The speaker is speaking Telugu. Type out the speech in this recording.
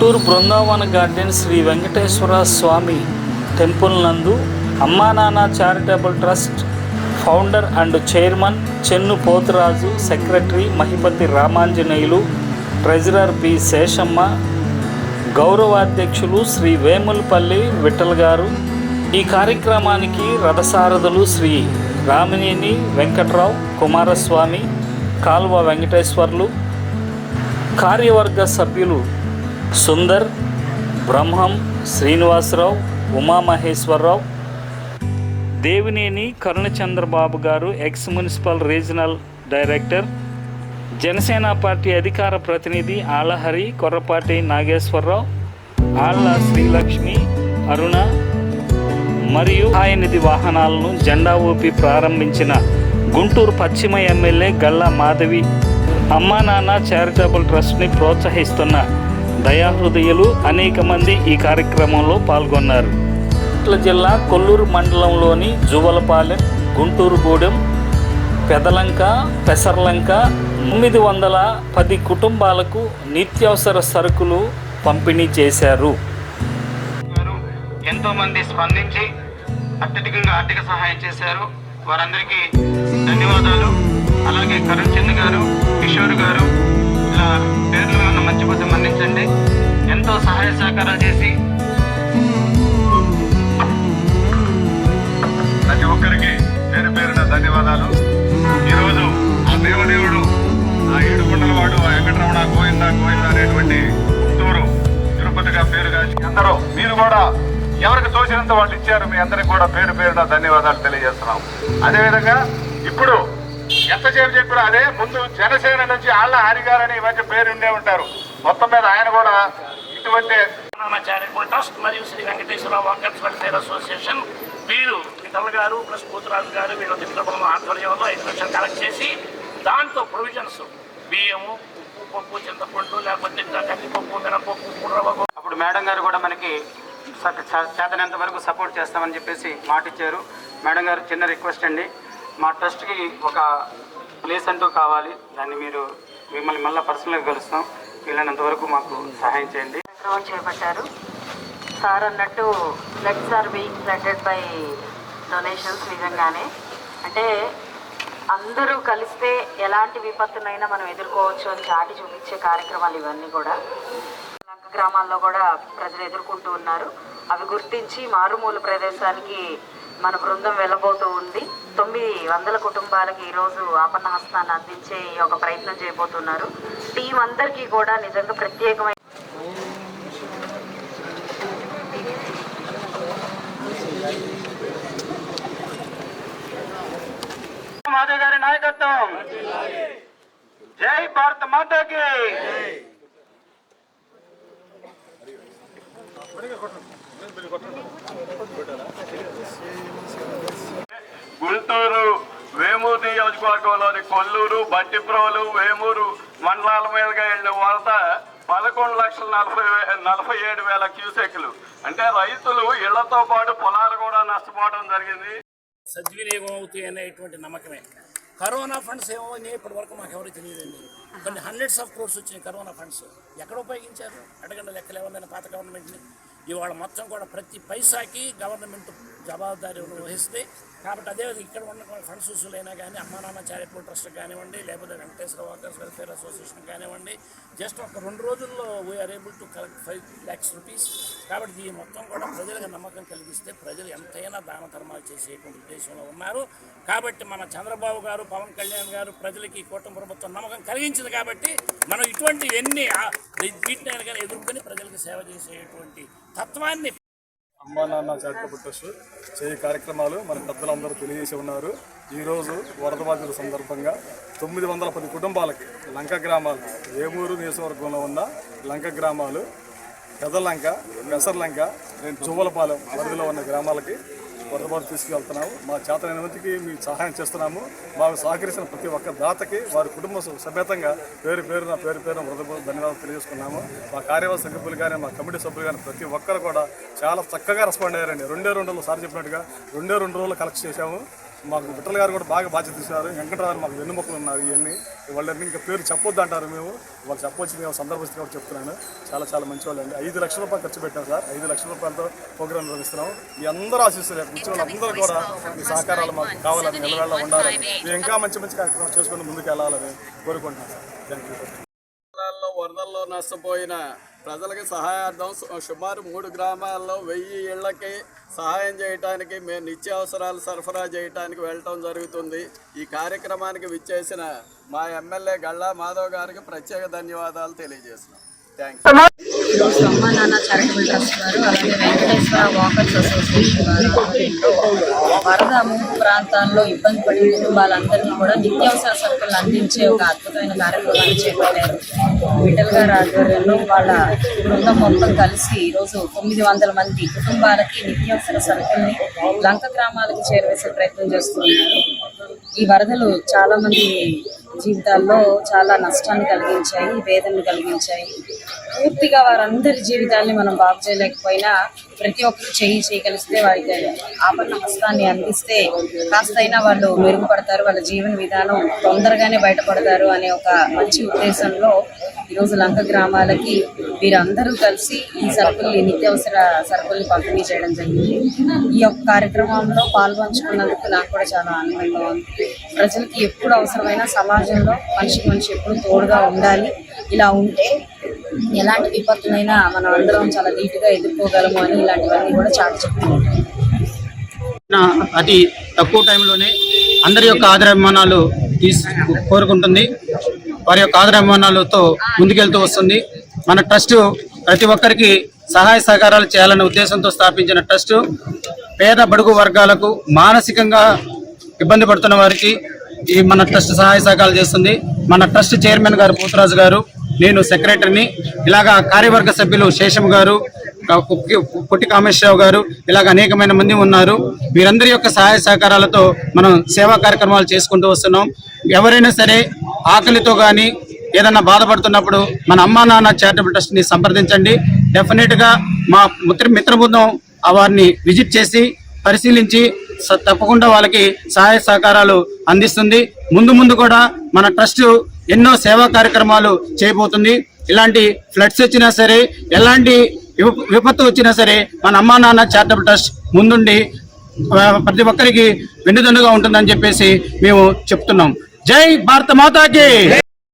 గుంటూరు బృందావన గార్డెన్ శ్రీ వెంకటేశ్వర స్వామి టెంపుల్ నందు అమ్మా నాన్న charitable trust founder and chairman Chennu Poturaju secretary Mahipathi Ramanjaneyulu treasurer B Seshamma గౌరవాధ్యక్షులు Shri Vemulapalli Vithal garu. ఈ కార్యక్రమానికి రథసారథులు శ్రీ రామినేని వెంకట్రావు కుమారస్వామి కాల్వ వెంకటేశ్వర్లు కార్యవర్గ సభ్యులు సుందర్ బ్రహ్మం Srinivasarao Umamaheswara Rao. Devineni Karuna Chandrababu garu ex municipal regional director Janasena party అధికార ప్రతినిధి ఆళ్ళహరి కొర్రపాటి నాగేశ్వరరావు. ఆళ్ళ శ్రీలక్ష్మి అరుణ. మరియు ఆయనది వాహనాలను జెండా ఊపి ప్రారంభించిన గుంటూరు పశ్చిమ ఎమ్మెల్యే గల్లా మాధవి. అమ్మా నాన్న చారిటబుల్ ట్రస్ట్ని ప్రోత్సహిస్తున్న దయాహృదయులు అనేక మంది ఈ కార్యక్రమంలో పాల్గొన్నారు. చిత్తూరు జిల్లా కొల్లూరు మండలంలోని జువలపాలెం గుంటూరుగూడెం పెదలంక పెసర్లంక తొమ్మిది వందల పది కుటుంబాలకు నిత్యావసర సరుకులు పంపిణీ చేశారు. ఎంతోమంది స్పందించి అత్యధికంగా ఆర్థిక సహాయం చేశారు. వారందరికీ ధన్యవాదాలు. అలాగే కరణ్ చంద్ గారు కిషోర్ గారు సహకారాలు చేసి ప్రతి ఒక్కరికి పేరు పేరున ధన్యవాదాలు. ఈరోజు ఆ దేవదేవుడు ఆ ఏడు కొండల వాడు ఆ వెంకటరమణ గోవింద గోవింద అనేటువంటి పుత్తూరు తిరుపతిగా పేరుగా అందరూ మీరు కూడా ఎవరికి తోచినంత వాళ్ళు ఇచ్చారు మీ అందరికి కూడా పేరు పేరున ధన్యవాదాలు తెలియజేస్తున్నాం. అదేవిధంగా ఇప్పుడు ఎంతసేపు చెప్పినా అదే ముందు జనసేన నుంచి ఆళ్ళ హరిగారని ఈ మధ్య పేరు ఉండే ఉంటారు. మొత్తం మీద ఆయన కూడా నాన్న చారిటబుల్ ట్రస్ట్ మరియు Sri Venkateswara walkers welfare association వీరు విఠల్ గారు ప్లస్ కూతురాజు గారు వీళ్ళ మిత్రబృందం ఆధ్వర్యంలో ఐదు లక్షలు కలెక్ట్ చేసి దాంతో ప్రొవిజన్స్ బియ్యము ఉప్పు పప్పు చింతపండు లేకపోతే కందిపప్పు మినపప్పు కుర్రపప్పు అప్పుడు మేడం గారు కూడా మనకి చేతనంత వరకు సపోర్ట్ చేస్తామని చెప్పేసి మాట ఇచ్చారు. మేడం గారు చిన్న రిక్వెస్ట్ అండి. మా ట్రస్ట్కి ఒక ప్లేస్ అంటూ కావాలి. దాన్ని మీరు మిమ్మల్ని మళ్ళీ పర్సనల్గా కలుస్తాం. వీళ్ళనంత వరకు మాకు సహాయం చేయండి. కార్యక్రమం చేపట్టారు సార్ అన్నట్టు bloods are being flooded by donations నిజంగానే. అంటే అందరూ కలిస్తే ఎలాంటి విపత్తునైనా మనం ఎదుర్కోవచ్చు అని చాటి చూపించే కార్యక్రమాలు ఇవన్నీ కూడా. లంక గ్రామాల్లో కూడా ప్రజలు ఎదుర్కొంటూ ఉన్నారు. అవి గుర్తించి మారుమూల ప్రదేశానికి మన బృందం వెళ్ళబోతూ ఉంది. తొమ్మిది వందల కుటుంబాలకి ఈరోజు ఆపన్న హస్తాన్ని అందించే ఈ ఒక ప్రయత్నం చేయబోతున్నారు. టీం అందరికీ కూడా నిజంగా ప్రత్యేకమైన మాధవ్ గారి నాయకత్వం. జై భారత్ మాతాకి. గుంటూరు వేమూరు నియోజకవర్గంలోని కొల్లూరు బట్టిప్రోలు వేమూరు మండలాల మీదుగా వెళ్ళిన వరద పదకొండు లక్షల నలభై నలభై ఏడు వేల క్యూసెక్లు. అంటే రైతులు ఇళ్ళతో పాటు పొలాలు కూడా నష్టపోవడం జరిగింది. సద్వినియోగం అవుతాయి అనేటువంటి నమ్మకమే. కరోనా ఫండ్స్ ఏమో ఇప్పటి వరకు మాకు ఎవరు తెలియదండి. కొన్ని హండ్రెడ్స్ ఆఫ్ క్రోర్స్ వచ్చినాయి కరోనా ఫండ్స్. ఎక్కడ ఉపయోగించారు? అడగండి లెక్కలు ఎవరైనా పాత గవర్నమెంట్ని ఇవాళ మొత్తం కూడా ప్రతి పైసాకి గవర్నమెంట్ జవాబుదారీ వహిస్తే కాబట్టి అదే ఇక్కడ ఉన్న ఫండ్స్ వసూలైనా కానీ అమ్మా నాన్న చారిటబుల్ ట్రస్ట్ కానివ్వండి లేకపోతే వెంకటేశ్వర వర్కర్స్ వెల్ఫేర్ అసోసియేషన్ కానివ్వండి జస్ట్ ఒక రెండు రోజుల్లో we're able to collect five lakhs rupees కాబట్టి దీని మొత్తం కూడా ప్రజలకు నమ్మకం కలిగిస్తే ప్రజలు ఎంతైనా దాన ధర్మాలు చేసేటువంటి ఉద్దేశంలో ఉన్నారు. కాబట్టి మన చంద్రబాబు గారు పవన్ కళ్యాణ్ గారు ప్రజలకి కూటమి ప్రభుత్వం నమ్మకం కలిగించింది కాబట్టి మనం ఇటువంటి ఎన్ని వీటిని కానీ ఎదుర్కొని ప్రజలకు సేవ చేసేటువంటి తత్వాన్ని అమ్మా నాన్న చారిటబుల్ ట్రస్ట్ చేయ కార్యక్రమాలు మన పెద్దలందరూ తెలియజేసి ఉన్నారు. ఈరోజు వరద బాధితుల సందర్భంగా తొమ్మిది వందల పది కుటుంబాలకి లంక గ్రామాలు ఏమూరు నియోజకవర్గంలో ఉన్న లంక గ్రామాలు పెదలంక పెసర్లంక జువ్వలపాలెం వరదలో ఉన్న గ్రామాలకి పొరపాటు తీసుకెళ్తున్నాము మా చేతనైనంతకి మీకు సహాయం చేస్తున్నాము. మాకు సహకరించిన ప్రతి ఒక్క దాతకి వారి కుటుంబ సమేతంగా పేరు పేరున పేరు పేరున వరద ధన్యవాదాలు తెలియజేసుకున్నాము. మా కార్యవర్గ సభ్యులు కానీ మా కమిటీ సభ్యులు కానీ ప్రతి ఒక్కరు కూడా చాలా చక్కగా రెస్పాండ్ అయ్యారండి. రెండే రెండు రోజులు సార్ చెప్పినట్టుగా రెండే రెండు రోజులు కలెక్ట్ చేశాము. మాకు విఠల్ గారు కూడా బాగా బాధ్యత ఇచ్చారు వెంకటరావు మాకు వెన్నుముక్కలు ఉన్నారు ఇవన్నీ. వాళ్ళని ఇంకా పేరు చెప్పొద్దు అంటారు మేము. వాళ్ళు చెప్పొచ్చి మేము సందర్భిస్తూ కూడా చెప్తున్నాను. చాలా చాలా మంచి వాళ్ళు అండి ఐదు లక్షల రూపాయలు ఖర్చు పెట్టాం సార్. ఐదు లక్షల రూపాయలతో ప్రోగ్రామ్ నిర్వహిస్తున్నాం. ఈ అందరూ ఆశిస్తారు కూర్చో వాళ్ళందరూ కూడా మీ సహకారాలు మాకు కావాలని నిలవేళ ఉండాలని మేము ఇంకా మంచి మంచి కార్యక్రమాలు చేసుకుని ముందుకు వెళ్ళాలని కోరుకుంటున్నాం సార్. థ్యాంక్ యూ నష్టపోయిన ప్రజలకు సహాయార్థం సుమారు మూడు గ్రామాల్లో వెయ్యి ఇళ్ళకి సహాయం చేయడానికి మేము నిత్యావసరాలు సరఫరా చేయడానికి వెళ్ళటం జరుగుతుంది. ఈ కార్యక్రమానికి విచ్చేసిన మా ఎమ్మెల్యే గళ్ళా మాధవ్ గారికి ప్రత్యేక ధన్యవాదాలు తెలియజేస్తున్నాం. థ్యాంక్ యూ అమ్మా నాన్న చారిటబుల్ ట్రస్ట్ వారు అలాగే వెంకటేశ్వర వాకర్స్ అసోసియేషన్ వారు ఆధ్వర్యంలో వరద ప్రాంతాల్లో ఇబ్బంది పడిన కుటుంబాలందరినీ కూడా నిత్యావసర సరుకులు అందించే ఒక అద్భుతమైన కార్యక్రమాన్ని చేపట్టారు. విఠల్ గారి ఆధ్వర్యంలో వాళ్ళ బృందం మొత్తం కలిసి ఈరోజు తొమ్మిది వందల మంది కుటుంబాలకి నిత్యావసర సరుకుల్ని లంక గ్రామాలకు చేరవేసే ప్రయత్నం చేస్తున్నారు. ఈ వరదలు చాలా మంది జీవితాల్లో చాలా నష్టాన్ని కలిగించాయి వేదనలు కలిగించాయి. పూర్తిగా వారందరి జీవితాల్ని మనం బాగు చేయలేకపోయినా ప్రతి ఒక్కరు చేయి చేయగలిస్తే వారికి ఆపన్న హస్తాన్ని అందిస్తే కాస్తైనా వాళ్ళు మెరుగుపడతారు వాళ్ళ జీవన విధానం తొందరగానే బయటపడతారు అనే ఒక మంచి ఉద్దేశంలో ఈరోజు లంక గ్రామాలకి వీరందరూ కలిసి ఈ సరుకుల్ని నిత్యావసర సరుకుల్ని పంపిణీ చేయడం జరిగింది. ఈ యొక్క కార్యక్రమంలో పాల్పంచుకున్నందుకు నాకు కూడా చాలా ఆనందంగా ఉంది. ప్రజలకి ఎప్పుడు అవసరమైన సమాజంలో మనిషికి మనిషి ఎప్పుడు తోడుగా ఉండాలి. ఇలా ఉంటే ఎలాంటి విపత్తునైనా మనం అందరం చాలా నీట్గా ఎదుర్కోగలము అని ఇలాంటివన్నీ కూడా చాలా చెప్తున్నాం అతి తక్కువ టైంలోనే అందరి యొక్క ఆదరాభిమానాలు తీసు కోరుకుంటుంది. వారి యొక్క ఆదరాభిమానాలతో ముందుకెళ్తూ వస్తుంది. మన ట్రస్ట్ ప్రతి ఒక్కరికి సహాయ సహకారాలు చేయాలనే ఉద్దేశంతో స్థాపించిన ట్రస్ట్ పేద బడుగు వర్గాలకు మానసికంగా ఇబ్బంది పడుతున్న వారికి ఈ మన ట్రస్ట్ సహాయ సహకారాలు చేస్తుంది. మన ట్రస్ట్ చైర్మన్ గారు పోతురాజు గారు నేను సెక్రటరీని ఇలాగా కార్యవర్గ సభ్యులు శేషం గారు పొట్టి కామేశ్వరరావు గారు ఇలాగ అనేకమైన మంది ఉన్నారు. వీరందరి యొక్క సహాయ సహకారాలతో మనం సేవా కార్యక్రమాలు చేసుకుంటూ వస్తున్నాం. ఎవరైనా సరే ఆకలితో కానీ ఏదన్నా బాధపడుతున్నప్పుడు మన అమ్మా నాన్న చారిటబుల్ ట్రస్ట్ని సంప్రదించండి. డెఫినెట్గా మా మిత్ర మిత్ర బృందం వారిని విజిట్ చేసి పరిశీలించి తప్పకుండా వాళ్ళకి సహాయ సహకారాలు అందిస్తుంది. ముందు ముందు కూడా మన ట్రస్ట్ ఎన్నో సేవా కార్యక్రమాలు చేయబోతుంది. ఇలాంటి ఫ్లడ్స్ వచ్చినా సరే ఎలాంటి విపత్తు వచ్చినా సరే మన అమ్మా నాన్న చారిటబుల్ ట్రస్ట్ ముందుండి ప్రతి ఒక్కరికి వెన్నుదన్నుగా ఉంటుందని చెప్పేసి మేము చెప్తున్నాం. జై భారత మాతాకి!